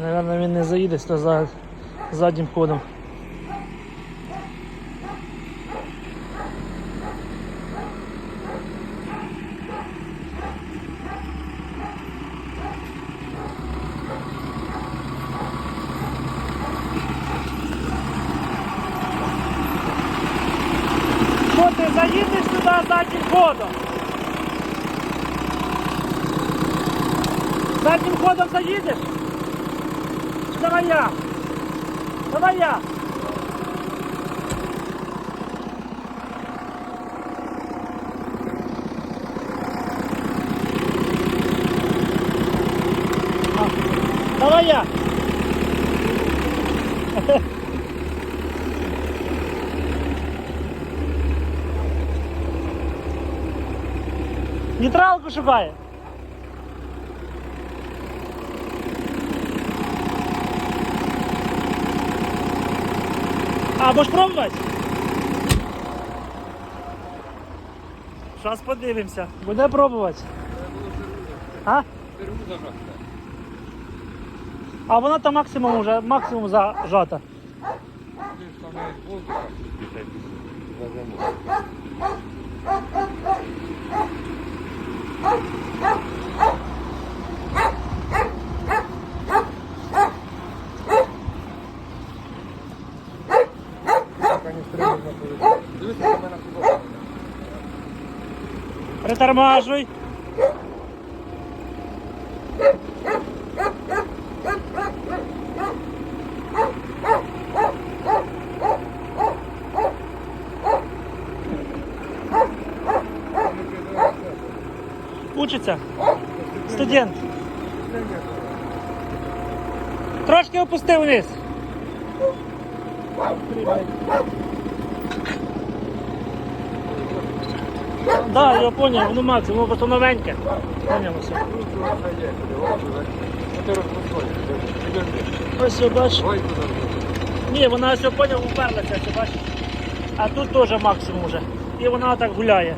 Наверно, він не заїде сюди за заднім ходом. Що ти заїдеш сюди заднім ходом? Заднім ходом заїдеш? Давай я. Давай я. А, Давай я. Нейтралку шукає. А, будеш пробувати? Зараз подивимося. Буде пробувати. А? А вона там максимум уже, максимум зажата. Притормажуй. Учиться. Студент. Трошки опусти вниз. Да, я понял, воно максимум, воно просто новеньке. Понял все. Ось я бачу. Ні, вона все поняв, уперлася, все бачиш. А тут теж максимум вже. І вона так гуляє.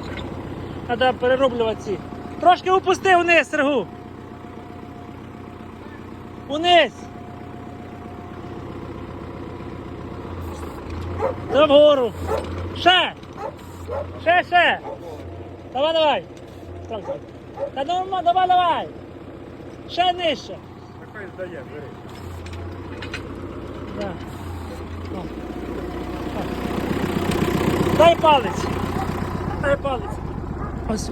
Треба перероблювати ці. Трошки опусти вниз, Сергу. Униз. Та вгору. Ще. Ще, ще. Давай, давай. Так, так. Та ну, давай, давай. Ще нижче. Нехай здає, бери. Да. Дай палець. Дай палець. Ось.